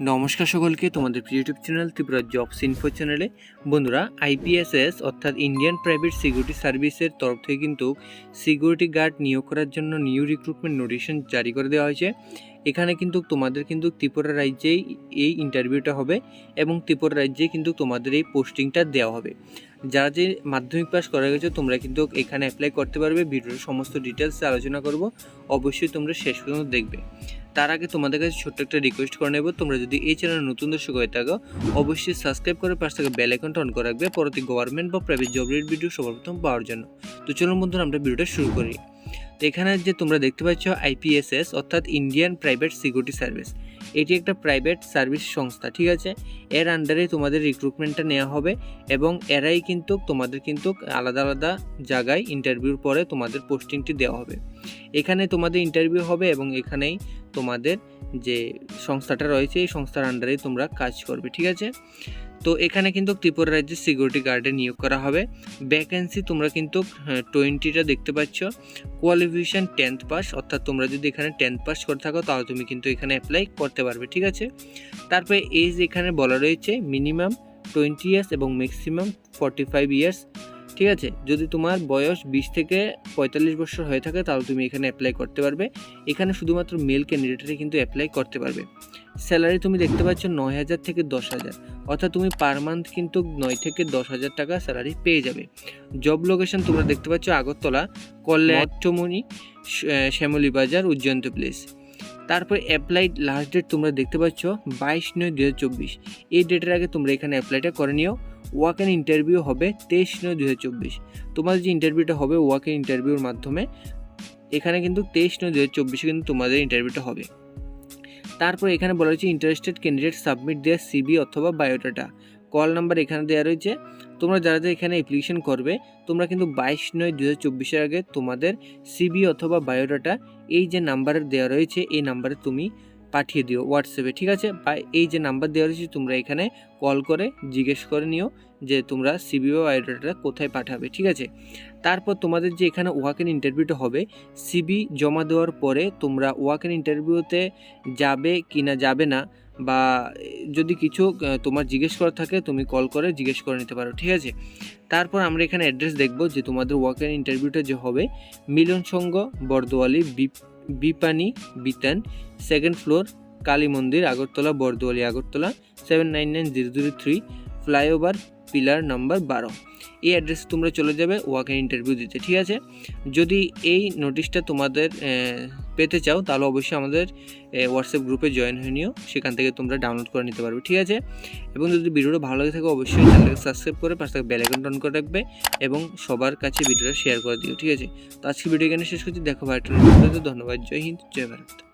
নমস্কার সকলকে তোমাদের YouTube channel Tripura jobs info চ্যানেলে বন্ধুরা আইপিএসএস অর্থাৎ ইন্ডিয়ান প্রাইভেট সিকিউরিটি সার্ভিসের তরফ থেকে কিন্তু সিকিউরিটি গার্ড নিয়োগ করার জন্য নিউ রিক্রুটমেন্ট নোটিশন জারি করে দেওয়া হয়েছে। এখানে কিন্তু তোমাদের কিন্তু ত্রিপুরা রাজ্যেই এই ইন্টারভিউটা হবে এবং ত্রিপুরা রাজ্যে কিন্তু তোমাদের এই পোস্টিংটা দেওয়া হবে। যারা যে মাধ্যমিক পাস করা গেছে, তোমরা কিন্তু এখানে অ্যাপ্লাই করতে পারবে। ভিডিওর সমস্ত ডিটেলস আলোচনা করব। অবশ্যই তোমরা শেষ পর্যন্ত দেখবে। তার আগে তোমাদের কাছে ছোট্ট একটা রিকোয়েস্ট করে নেব। তোমরা যদি এই চ্যানেলে নতুন দর্শক হয়ে থাকো, অবশ্যই সাবস্ক্রাইব করে পাশ থেকে বেল আইকনটা অন করে রাখবে। পরবর্তী গভর্নমেন্ট বা প্রাইভেট জব রিলেটেড ভিডিও সর্বপ্রথম পাওয়ার জন্য। তো চলুন বন্ধুরা, আমরা ভিডিওটা শুরু করি। এখানে যে তোমরা দেখতে পাচ্ছ আইপিএসএস অর্থাৎ ইন্ডিয়ান প্রাইভেট সিকিউরিটি সার্ভিস এটি একটা প্রাইভেট সার্ভিস সংস্থা, ঠিক আছে? এর আন্ডারে তোমাদের রিক্রুটমেন্টটা নেওয়া হবে এবং এরাই কিন্তু, তোমাদের কিন্তু আলাদা আলাদা জায়গায় ইন্টারভিউর পরে তোমাদের পোস্টিংটি দেওয়া হবে। এখানে তোমাদের ইন্টারভিউ হবে এবং এখানেই তোমাদের যে সংস্থাটা রয়েছে, এই সংস্থার আন্ডারেই তোমরা কাজ করবে, ঠিক আছে? তো এখানে কিন্তু ত্রিপুরা রাজ্যের সিকিউরিটি গার্ডে নিয়োগ করা হবে। ভ্যাকেন্সি তোমরা কিন্তু টোয়েন্টিটা দেখতে পাচ্ছ। কোয়ালিফিকেশান টেন্থ পাস অর্থাৎ তোমরা যদি এখানে টেন্থ পাস করে থাকো, তাহলে তুমি কিন্তু এখানে অ্যাপ্লাই করতে পারবে, ঠিক আছে? তারপরে এজ এখানে বলা রয়েছে মিনিমাম টোয়েন্টি ইয়ার্স এবং ম্যাক্সিমাম ফর্টি ফাইভ ইয়ার্স ঠিক আছে? যদি তোমার বয়স বিশ থেকে পঁয়তাল্লিশ বছর হয়ে থাকে, তাহলে তুমি এখানে অ্যাপ্লাই করতে পারবে। এখানে শুধুমাত্র মেল ক্যান্ডিডেটরা কিন্তু অ্যাপ্লাই করতে পারবে। স্যালারি তুমি দেখতে পাচ্ছ নয় হাজার থেকে দশ হাজার। অর্থাৎ তুমি পার মান্থ কিন্তু নয় থেকে দশ হাজার টাকা স্যালারি পেয়ে যাবে। জব লোকেশন তোমরা দেখতে পাচ্ছ আগরতলা কল্যাণমণি শ্যামলী বাজার, উজ্জয়ন্ত প্লেস তারপর অ্যাপ্লাইড লাস্ট ডেট তোমরা দেখতে পাচ্ছ বাইশ নয় দু এই ডেটের আগে তোমরা এখানে অ্যাপ্লাইটা করে নিও। ওয়াক ইন্টারভিউ হবে তেইশ নয় দু তোমাদের যে ইন্টারভিউটা হবে ওয়াক ইন্টারভিউর মাধ্যমে, এখানে কিন্তু তেইশ নয় দু কিন্তু তোমাদের ইন্টারভিউটা হবে। তারপর এখানে বলা হয়েছে interested candidate submit their CV অথবা বায়োডাটা কল নাম্বার এখানে দেওয়া রয়েছে। তোমরা যারা যারা এখানে অ্যাপ্লিকেশন করবে, তোমরা কিন্তু বাইশ নয় দু হাজার আগে তোমাদের সিবি অথবা বায়োডাটা এই যে নাম্বারে দেওয়া রয়েছে, এই নাম্বারে তুমি পাঠিয়ে দিও হোয়াটসঅ্যাপে ঠিক আছে? বা এই যে নাম্বার দেওয়া রয়েছে, তোমরা এখানে কল করে জিজ্ঞেস করে নিও যে তোমরা সিবি বা বায়োডাটা কোথায় পাঠাবে, ঠিক আছে? তারপর তোমাদের যে এখানে ওয়াক ইন ইন্টারভিউটা হবে সিবি জমা দেওয়ার পরে তোমরা ওয়াক ইন ইন্টারভিউতে যাবে কি না যাবে না, বা যদি কিছু তোমার জিজ্ঞেস করা থাকে, তুমি কল করে জিজ্ঞেস করে নিতে পারো, ঠিক আছে? তারপর আমরা এখানে অ্যাড্রেস দেখব যে তোমাদের ওয়াক ইন ইন্টারভিউটা যে হবে Milan Sangha Bardowali beep- Bipani, Bitan second floor Kali Mandir Agartala, Bardowali, Agartala seven nine nine zero zero three flyover pillar number বারো। এই অ্যাড্রেসে তোমরা চলে যাবে ওয়াক ইন ইন্টারভিউ দিতে, ঠিক আছে? যদি এই নোটিশটা তোমাদের পেতে চাও, তাহলে অবশ্যই আমাদের হোয়াটসঅ্যাপ গ্রুপে জয়েন হয়ে নিও। সেখান থেকে তোমরা ডাউনলোড করে নিতে পারবে, ঠিক আছে? এবং যদি ভিডিওটা ভালো লাগে থাকে, অবশ্যই চ্যানেলকে সাবস্ক্রাইব করে পাশে বেল আইকন অন করে রাখবে এবং সবার কাছে ভিডিওটা শেয়ার করে দিও, ঠিক আছে? তো আজকে ভিডিও এখানে শেষ করছি। দেখো ভাই ধন্যবাদ, জয় হিন্দ, জয় ভারত।